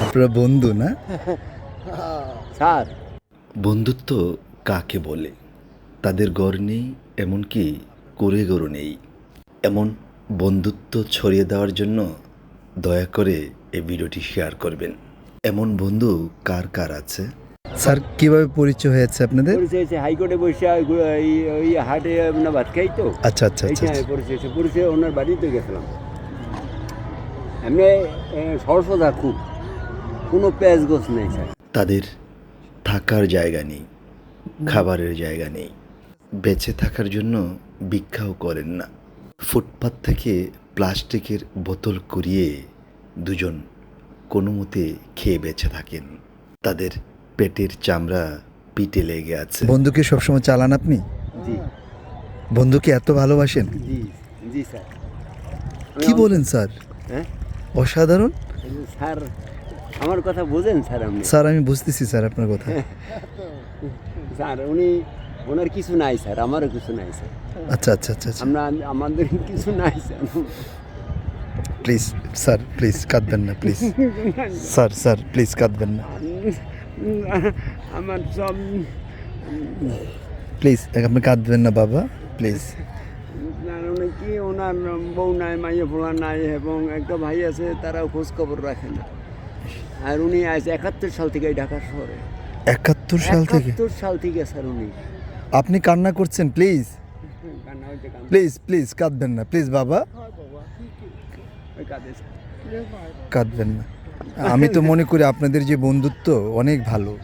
আপনারা বন্ধু না? স্যার। বন্ধুত্ব কাকে বলে? তাদের গড় নেই এমনকি করে গড় নেই। এমন বন্ধুত্ব ছড়িয়ে দেওয়ার জন্য দয়া করে এই ভিডিওটি শেয়ার করবেন। এমন বন্ধু কার কার আছে? স্যার কীভাবে পরিচয় হয়েছে আপনাদের? পরিচয় হয়েছে হাইকোর্টে বসে ওই- হাটে না ভাত খাই তো। আচ্ছা আচ্ছা আচ্ছা পরিচয় হয়েছে পরিচয় ওনার বাড়িতে গেছিলাম। এমনি সরসদা খুব। কোনো প্যাঁচ গোছ নেই স্যার। তাদের থাকার জায়গা নেই খাবারের জায়গা নেই। বেঁচে থাকার জন্য ভিক্ষাও করেন না। ফুটপাত থেকে প্লাস্টিকের বোতল কুড়িয়ে দুজন কোনো মতে খেয়ে বেঁচে থাকেন। তাদের পেটের চামড়া পিঠে লেগে আছে। বন্ধুকে সবসময় চালান আপনি? জি। বন্ধুকে এত ভালোবাসেন? জি জি স্যার। কি বলেন স্যার? হ্যাঁ? অসাধারণ? স্যার আমার কথা বোঝেন স্যার আপনি? স্যার আমি বুঝতেছি স্যার আপনার কথা। স্যার উনি ওনার কিছু নাই স্যার আমারও কিছু নাই স্যার। আচ্ছা আচ্ছা আচ্ছা আচ্ছা। আমরা আমাদের কিছু নাই স্যার। প্লিজ স্যার প্লিজ কাঁদবেন না প্লিজ স্যার স্যার প্লিজ কাঁদবেন না। আমার সব প্লিজ আপনি কাঁদবেন না বাবা প্লিজ কি ওনার বউ নাই মাইয়ে ফোলা নাই এবং একটা ভাই আছে তারাও খোঁজ খবর রাখে না। আর উনি আজ একাত্তর সাল থেকে এই ঢাকা শহরে। একাত্তর সাল থেকে? একাত্তর সাল থেকে স্যার উনি। আপনি কান্না করছেন প্লিজ। প্লিজ প্লিজ কাঁদবেন না। প্লিজ বাবা। কাঁদবেন না। আমি তো মনে করি আপনাদের যে বন্ধুত্ব অনেক ভালো।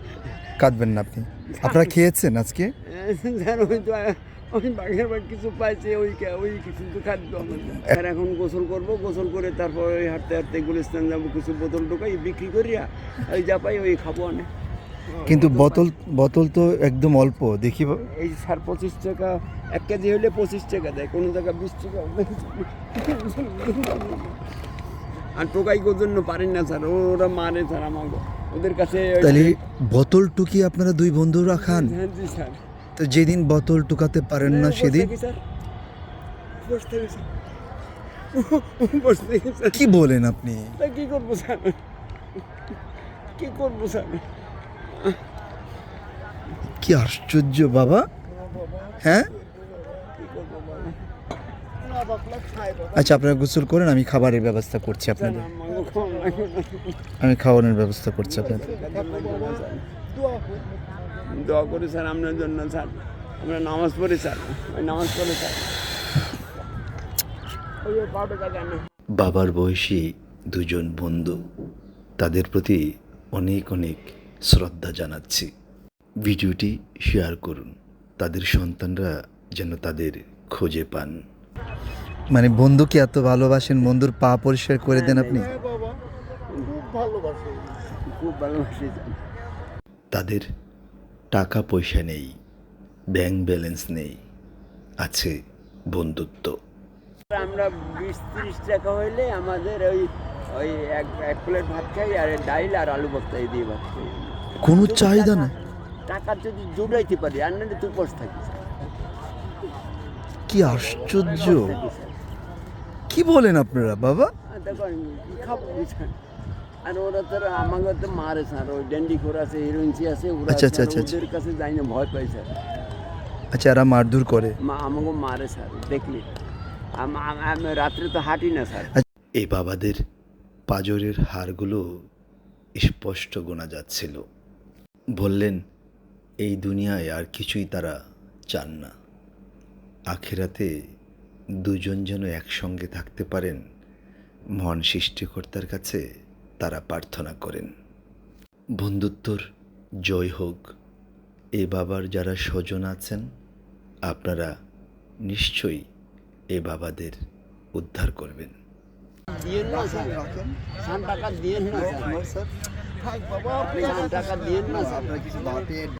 কাঁদবেন না আপনি। আপনারা খেয়েছেন আজকে? তো বাঘের বাঘ কিছু পাইছে ওই ওই কিছু তো খাদ্য আর এখন গোসল করব গোসল করে তারপর ওই হাঁটতে হাঁটতে গুলিস্তান যাব কিছু বোতল ঢোকাই বিক্রি করিয়া ওই যা পাই ওই খাব অনেক। কিন্তু বোতল বোতল তো একদম অল্প দেখি এই সার পঁচিশ টাকা এক কেজি হলে পঁচিশ টাকা দেয় কোনো টাকা বিশ টাকা আর টোকাই জন্য পারেন না স্যার ওরা মারে স্যার আমাকে। ওদের কাছে তাহলে বোতল টুকি আপনারা দুই বন্ধুরা খান হ্যাঁ জি স্যার। তো যেদিন বোতল টুকাতে পারেন না সেদিন। কি বলেন আপনি? কি করব স্যার? কি করব স্যার? কি আশ্চর্য বাবা। হ্যাঁ? আচ্ছা আপনারা গোসল করেন আমি খাবারের ব্যবস্থা করছি আপনাদের। আমি খাওয়ানোর ব্যবস্থা করছি আপনাদের। দোয়া করি স্যার আপনার জন্য স্যার। আমরা নামাজ পড়ি স্যার। ওই নামাজ পড়ে স্যার। বাবার বয়সী দুজন বন্ধু তাদের প্রতি অনেক অনেক শ্রদ্ধা জানাচ্ছি। ভিডিওটি শেয়ার করুন। তাদের সন্তানরা যেন তাদের খুঁজে পান। মানে বন্ধুকে এত ভালোবাসেন বন্ধুর পা পরিষ্কার করে দেন আপনি? খুব ভালোবাসি স্যার। তাদের টাকা পয়সা নেই ব্যাংক ব্যালেন্স নেই আছে বন্ধুত্ব। আমরা বিশ তিরিশ টাকা হইলে আমাদের ওই ওই এক এক প্লেট ভাত খাই আর ডাইল আর আলু ভর্তা দিয়ে ভাত খাই। কোনো চাহিদা না টাকা যদি জুড়াইতে পারি আর নাহলে তুই বসে থাকিস। কি আশ্চর্য। কি বলেন আপনারা বাবা? দেখুন খাব আর ওরা তো আমাকে তো মারে স্যার ওই ড্যান্ডি করে আছে হিরোইনসি আছে ওরা আচ্ছা, আচ্ছা, আচ্ছা, আচ্ছা। ওদের কাছে যাই না ভয় পাই স্যার আচ্ছা এরা মারধর করে। মা আমাকে মারে স্যার দেখলি? আম- আম- আমি রাত্রে তো হাঁটি না স্যার। এই বাবাদের পাজরের হাড়গুলো স্পষ্ট গোনা যাচ্ছিল। বললেন এই দুনিয়ায় আর কিছুই তারা চান না। আখেরাতে দুজন যেন একসঙ্গে থাকতে পারেন মহান সৃষ্টিকর্তার কাছে তারা প্রার্থনা করেন। বন্ধুত্বর জয় হোক। এ বাবার যারা স্বজন আছেন আপনারা নিশ্চয়ই এ বাবাদের উদ্ধার করবেন। টাকা দিয়ে না